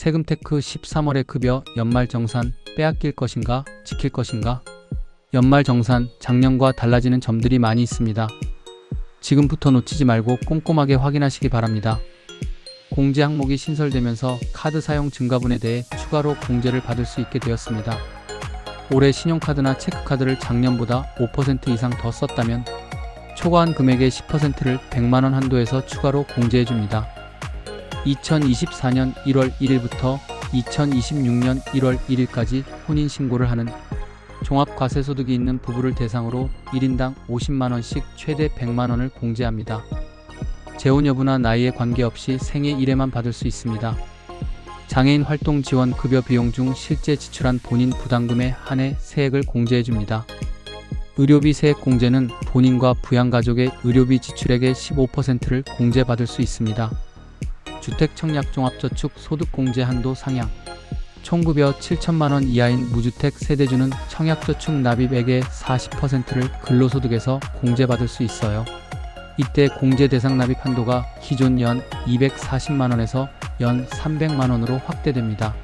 세금테크 13월의 급여 연말정산 빼앗길 것인가 지킬 것인가 연말정산 작년과 달라지는 점들이 많이 있습니다. 지금부터 놓치지 말고 꼼꼼하게 확인하시기 바랍니다. 공제 항목이 신설되면서 카드 사용 증가분에 대해 추가로 공제를 받을 수 있게 되었습니다. 올해 신용카드나 체크카드를 작년보다 5% 이상 더 썼다면 초과한 금액의 10%를 100만원 한도에서 추가로 공제해줍니다. 2024년 1월 1일부터 2026년 1월 1일까지 혼인신고를 하는 종합과세소득이 있는 부부를 대상으로 1인당 50만원씩 최대 100만원을 공제합니다. 재혼 여부나 나이에 관계없이 생애 1회만 받을 수 있습니다. 장애인 활동 지원 급여 비용 중 실제 지출한 본인 부담금에 한해 세액을 공제해줍니다. 의료비 세액 공제는 본인과 부양가족의 의료비 지출액의 15%를 공제받을 수 있습니다. 주택청약종합저축 소득공제 한도 상향 총급여 7천만 원 이하인 무주택 세대주는 청약저축 납입액의 40%를 근로소득에서 공제받을 수 있어요. 이때 공제 대상 납입 한도가 기존 연 240만 원에서 연 300만 원으로 확대됩니다.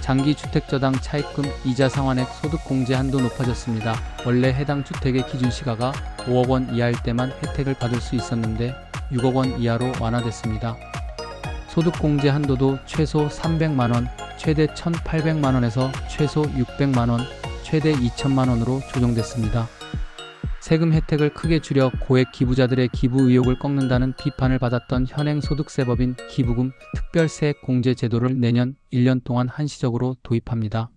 장기 주택저당 차입금 이자 상환액 소득 공제 한도 높아졌습니다. 원래 해당 주택의 기준 시가가 5억 원 이하일 때만 혜택을 받을 수 있었는데 6억 원 이하로 완화됐습니다. 소득 공제 한도도 최소 300만 원, 최대 1,800만 원에서 최소 600만 원, 최대 2천만 원으로 조정됐습니다. 세금 혜택을 크게 줄여 고액 기부자들의 기부 의욕을 꺾는다는 비판을 받았던 현행 소득세법인 기부금 특별세액 공제 제도를 내년 1년 동안 한시적으로 도입합니다.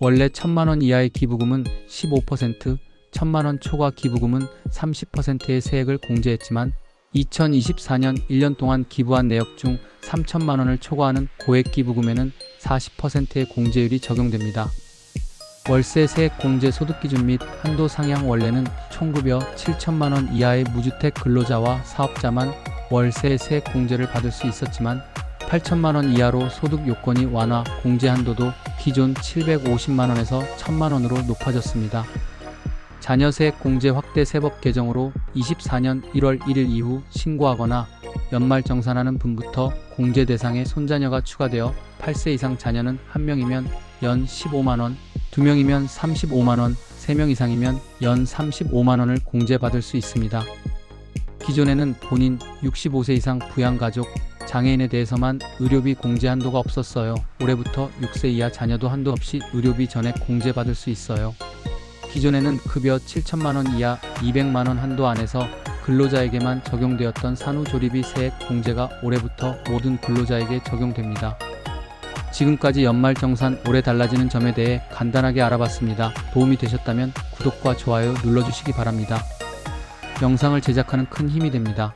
원래 1천만 원 이하의 기부금은 15%, 1천만 원 초과 기부금은 30%의 세액을 공제했지만 2024년 1년 동안 기부한 내역 중 3천만 원을 초과하는 고액 기부 금에는 40%의 공제율이 적용됩니다. 월세 세액 공제 소득 기준 및 한도 상향 원래는 총급여 7천만 원 이하의 무주택 근로자와 사업자만 월세 세액 공제를 받을 수 있었지만 8천만 원 이하로 소득 요건이 완화, 공제 한도도 기존 750만 원에서 1천만 원으로 높아졌습니다. 자녀세액 공제 확대 세법 개정으로 24년 1월 1일 이후 신고하거나 연말 정산하는 분부터 공제 대상에 손자녀가 추가되어 8세 이상 자녀는 1명이면 연 15만원, 2명이면 35만원, 3명 이상이면 연 35만원을 공제받을 수 있습니다. 기존에는 본인 65세 이상 부양가족, 장애인에 대해서만 의료비 공제 한도가 없었어요. 올해부터 6세 이하 자녀도 한도 없이 의료비 전액 공제받을 수 있어요. 기존에는 급여 7천만 원 이하 200만 원 한도 안에서 근로자에게만 적용되었던 산후조리비 세액 공제가 올해부터 모든 근로자에게 적용됩니다. 지금까지 연말정산 올해 달라지는 점에 대해 간단하게 알아봤습니다. 도움이 되셨다면 구독과 좋아요 눌러주시기 바랍니다. 영상을 제작하는 큰 힘이 됩니다.